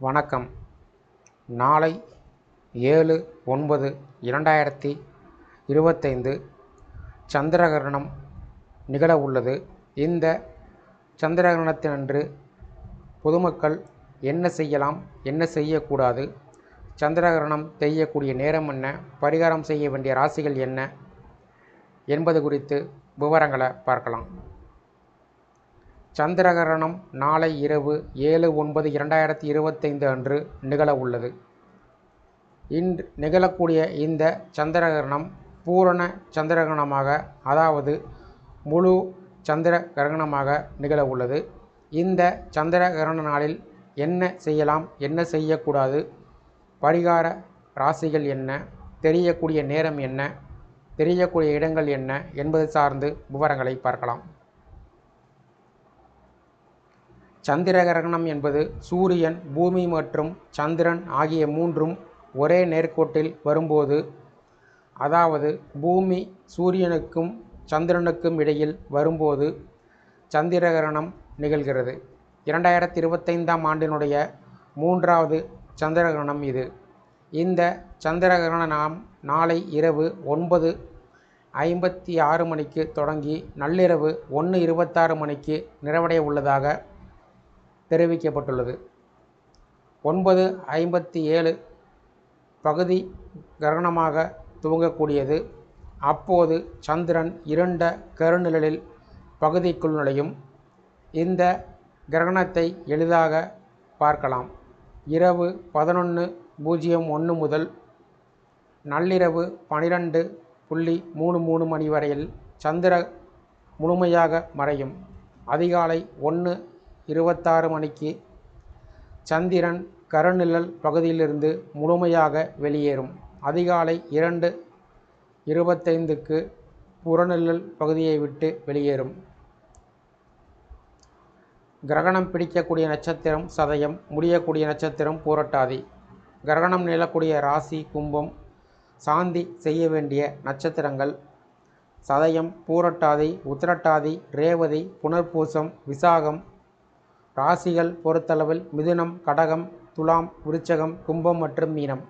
வணக்கம். நாளை ஏழு ஒன்பது இரண்டாயிரத்தி இருபத்தைந்து சந்திரகிரகணம் நிகழ உள்ளது. இந்த சந்திரகிரகணத்தினன்று பொதுமக்கள் என்ன செய்யலாம் என்ன செய்யக்கூடாது சந்திரகிரகணம் செய்யக்கூடிய நேரம் என்ன பரிகாரம் செய்ய வேண்டிய ராசிகள் என்ன என்பது குறித்து விவரங்களை பார்க்கலாம். சந்திரகிரகணம் நாளை இரவு ஏழு ஒன்பது இரண்டாயிரத்தி இருபத்தைந்து அன்று நிகழ உள்ளது இன்று நிகழக்கூடிய இந்த சந்திரகிரகணம் பூரண சந்திரகிரகணமாக அதாவது முழு சந்திர கிரகணமாக நிகழ உள்ளது இந்த சந்திர கிரகண நாளில் என்ன செய்யலாம் என்ன செய்யக்கூடாது பரிகார ராசிகள் என்ன தெரியக்கூடிய நேரம் என்ன தெரியக்கூடிய இடங்கள் என்ன என்பது சார்ந்து விவரங்களை பார்க்கலாம். சந்திர கிரகணம் என்பது சூரியன் பூமி மற்றும் சந்திரன் ஆகிய மூன்றும் ஒரே நேர்கோட்டில் வரும்போது அதாவது பூமி சூரியனுக்கும் சந்திரனுக்கும் இடையில் வரும்போது சந்திர கிரகணம் நிகழ்கிறது. இரண்டாயிரத்தி இருபத்தைந்தாம் ஆண்டினுடைய மூன்றாவது சந்திர கிரகணம் இது. இந்த சந்திர கிரகணம் நாளை இரவு ஒன்பது ஐம்பத்தி ஆறு மணிக்கு தொடங்கி நள்ளிரவு ஒன்று இருபத்தாறு மணிக்கு நிறைவடைய உள்ளதாக தெரிவிக்கப்பட்டுள்ளது. ஒன்பது ஐம்பத்தி ஏழு பகுதி கிரகணமாக துவங்கக்கூடியது. அப்போது சந்திரன் இருண்ட கருநிழலில் பகுதிக்குள் நுழையும். இந்த கிரகணத்தை எளிதாக பார்க்கலாம். இரவு பதினொன்று பூஜ்ஜியம் ஒன்று முதல் நள்ளிரவு பனிரெண்டு புள்ளி மூணு மூணு மணி வரையில் சந்திர முழுமையாக மறையும். அதிகாலை ஒன்று இருபத்தாறு மணிக்கு சந்திரன் கருநிழல் பகுதியிலிருந்து முழுமையாக வெளியேறும். அதிகாலை இரண்டு இருபத்தைந்துக்கு புறநிழல் பகுதியை விட்டு வெளியேறும். கிரகணம் பிடிக்கக்கூடிய நட்சத்திரம் சதயம் முடியக்கூடிய நட்சத்திரம் பூரட்டாதி. கிரகணம் நிலக்கூடிய ராசி கும்பம் சாந்தி செய்ய வேண்டிய நட்சத்திரங்கள். சதயம் பூரட்டாதி உத்திரட்டாதி ரேவதி புனர்பூசம் விசாகம் ராசிகள் பொறுத்தளவில் மிதுனம் கடகம் துலாம் விருச்சகம் கும்பம் மற்றும் மீனம்.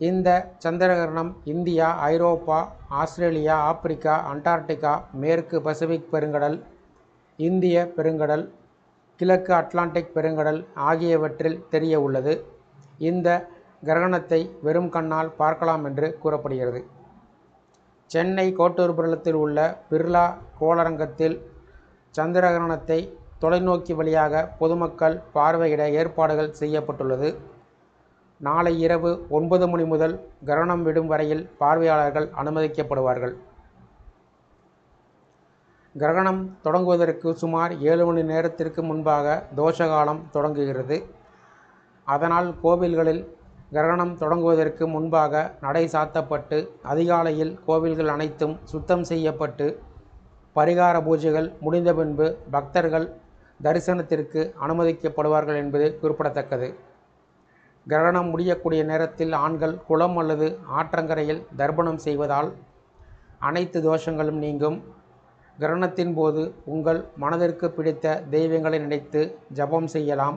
இந்த சந்திரகிரகணம் இந்தியா ஐரோப்பா ஆஸ்திரேலியா ஆப்பிரிக்கா அண்டார்டிகா மேற்கு பசிபிக் பெருங்கடல் இந்திய பெருங்கடல் கிழக்கு அட்லாண்டிக் பெருங்கடல் ஆகியவற்றில் தெரிய உள்ளது. இந்த கிரகணத்தை வெறும் கண்ணால் பார்க்கலாம் என்று கூறப்படுகிறது. சென்னை கோட்டூர்புரத்தில் உள்ள பிர்லா கோளரங்கத்தில் சந்திரகிரகணத்தை தொலைநோக்கி வழியாக பொதுமக்கள் பார்வையிட ஏற்பாடுகள் செய்யப்பட்டுள்ளது. நாளை இரவு ஒன்பது மணி முதல் கிரகணம் விடும் வரையில் பார்வையாளர்கள் அனுமதிக்கப்படுவார்கள். கிரகணம் தொடங்குவதற்கு சுமார் ஏழு மணி நேரத்திற்கு முன்பாக தோஷகாலம் தொடங்குகிறது. அதனால் கோவில்களில் கிரகணம் தொடங்குவதற்கு முன்பாக நடை சாத்தப்பட்டு அதிகாலையில் கோவில்கள் அனைத்தும் சுத்தம் செய்யப்பட்டு பரிகார பூஜைகள் முடிந்த பின்பு பக்தர்கள் தரிசனத்திற்கு அனுமதிக்கப்படுவார்கள் என்பது குறிப்பிடத்தக்கது. கிரகணம் முடியக்கூடிய நேரத்தில் ஆண்கள் குளம் அல்லது ஆற்றங்கரையில் தர்ப்பணம் செய்வதால் அனைத்து தோஷங்களும் நீங்கும். கிரகணத்தின் போது உங்கள் மனதிற்கு பிடித்த தெய்வங்களை நினைத்து ஜபம் செய்யலாம்.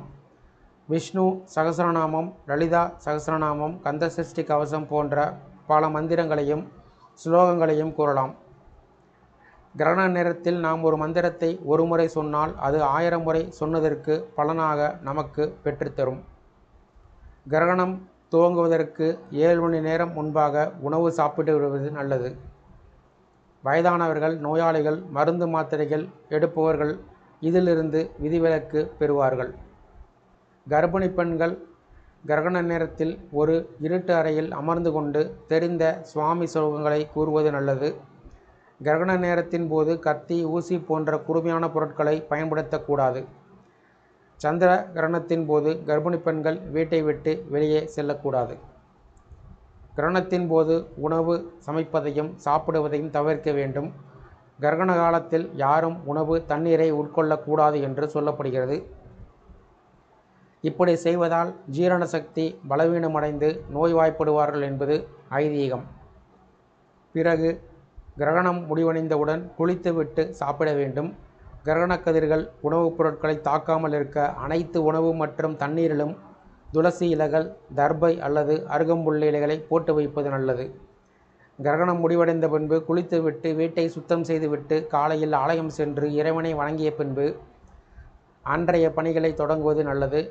விஷ்ணு சகசரநாமம் லலிதா சகசரநாமம் கந்தசஷ்டி கவசம் போன்ற பல மந்திரங்களையும் ஸ்லோகங்களையும் கூறலாம். கிரகண நேரத்தில் நாம் ஒரு மந்திரத்தை ஒரு முறை சொன்னால் அது ஆயிரம் முறை சொன்னதற்கு பலனாக நமக்கு பெற்றுத்தரும் கிரகணம் துவங்குவதற்கு ஏழு மணி நேரம் முன்பாக உணவு சாப்பிட்டு விடுவது நல்லது. வயதானவர்கள் நோயாளிகள் மருந்து மாத்திரைகள் எடுப்பவர்கள் இதிலிருந்து விதிவிலக்கு பெறுவார்கள். கர்ப்பிணி பெண்கள் கிரகண நேரத்தில் ஒரு இருட்டு அறையில் அமர்ந்து கொண்டு தெரிந்த சுவாமி ஸ்லோகங்களை கூறுவது நல்லது. கிரகண நேரத்தின் போது கத்தி ஊசி போன்ற குறுமையான பொருட்களை பயன்படுத்தக்கூடாது சந்திர கிரகணத்தின் போது கர்ப்பிணி பெண்கள் வீட்டை விட்டு வெளியே செல்லக்கூடாது. கிரகணத்தின் போது உணவு சமைப்பதையும் சாப்பிடுவதையும் தவிர்க்க வேண்டும். கிரகண காலத்தில் யாரும் உணவு தண்ணீரை உட்கொள்ளக்கூடாது என்று சொல்லப்படுகிறது. இப்படி செய்வதால் ஜீரண சக்தி பலவீனமடைந்து நோய்வாய்ப்படுவார்கள் என்பது ஐதீகம். பிறகு கிரகணம் முடிவடைந்தவுடன் குளித்துவிட்டு சாப்பிட வேண்டும். கிரகணக் கதிர்கள் உணவுப் பொருட்களை தாக்காமல் இருக்க அனைத்து உணவு மற்றும் தண்ணீரிலும் துளசி இலைகள் தர்பை அல்லது அருகம்புல் இலைகளை போட்டு வைப்பது நல்லது. கிரகணம் முடிவடைந்த பின்பு குளித்துவிட்டு வீட்டை சுத்தம் செய்துவிட்டு காலையில் ஆலயம் சென்று இறைவனை வணங்கிய பின்பு அன்றைய பணிகளை தொடங்குவது நல்லது.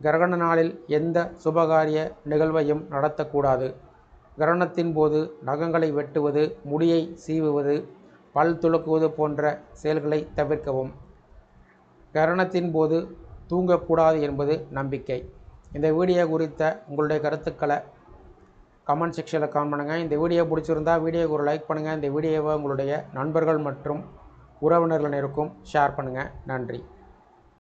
கிரகண நாளில் எந்த சுபகாரிய நிகழ்வையும் நடத்தக்கூடாது. கிரகணத்தின் போது நகங்களை வெட்டுவது முடியை சீவுவது பல் துலக்குவது போன்ற செயல்களை தவிர்க்கவும். கிரகணத்தின் போது தூங்கக்கூடாது என்பது நம்பிக்கை. இந்த வீடியோ குறித்த உங்களுடைய கருத்துக்களை கமெண்ட் செக்ஷனில் கமெண்ட் பண்ணுங்கள் இந்த வீடியோ பிடிச்சிருந்தா வீடியோக்கு ஒரு லைக் பண்ணுங்கள் இந்த வீடியோவை உங்களுடைய நண்பர்கள் மற்றும் உறவினர்களினருக்கும் ஷேர் பண்ணுங்கள் நன்றி.